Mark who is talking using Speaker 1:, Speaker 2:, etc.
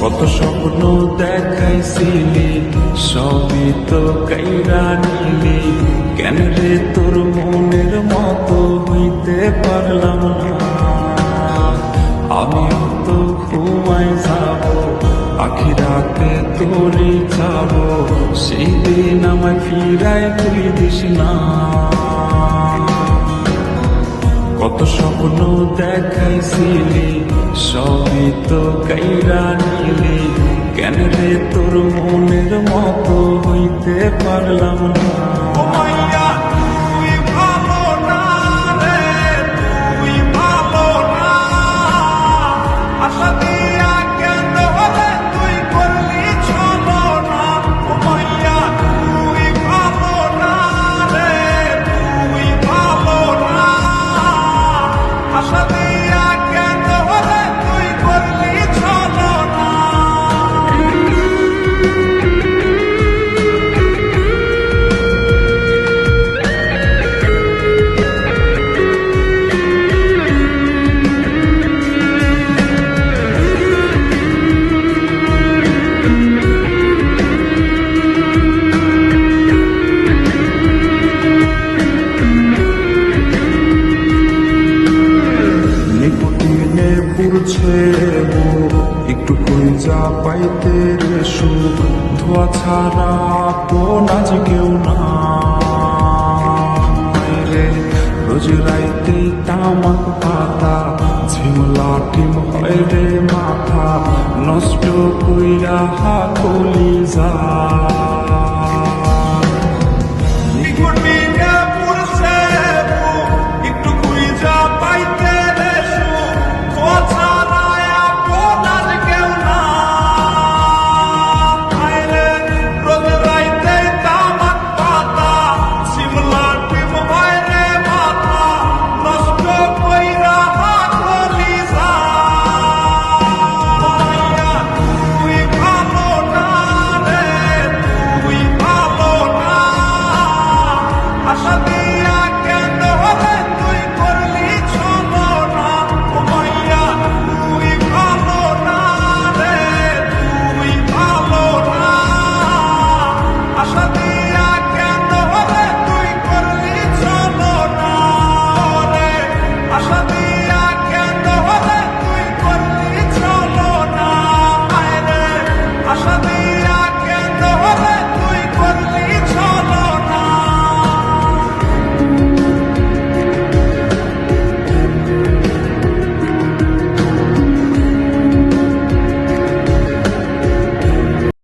Speaker 1: কত স্বপ্ন দেখাইছিলি, সবই তো কাইরা নিলি। কেন রে তোর মনের মতো হইতে পারলাম না? আমি তো ঘুমাই যাব, আখি রাতে তোরে যাব সেই দিন আমায় ফিরায় তুই দিস না। কত স্বপ্ন দেখাইছিলি, সবই তো কাইরা নিলি, কেন রে তোর মনের মতো হইতে পারলাম না? পুরছে একটু যা পাইতে রে সুখ ধোয়া ছাড়া কোন আজ কেউ না রে। রোজ রাইতে তামাক পাতা ঝিমলা টিম হয় রে মাথা, নষ্ট কইরা হাকলি যা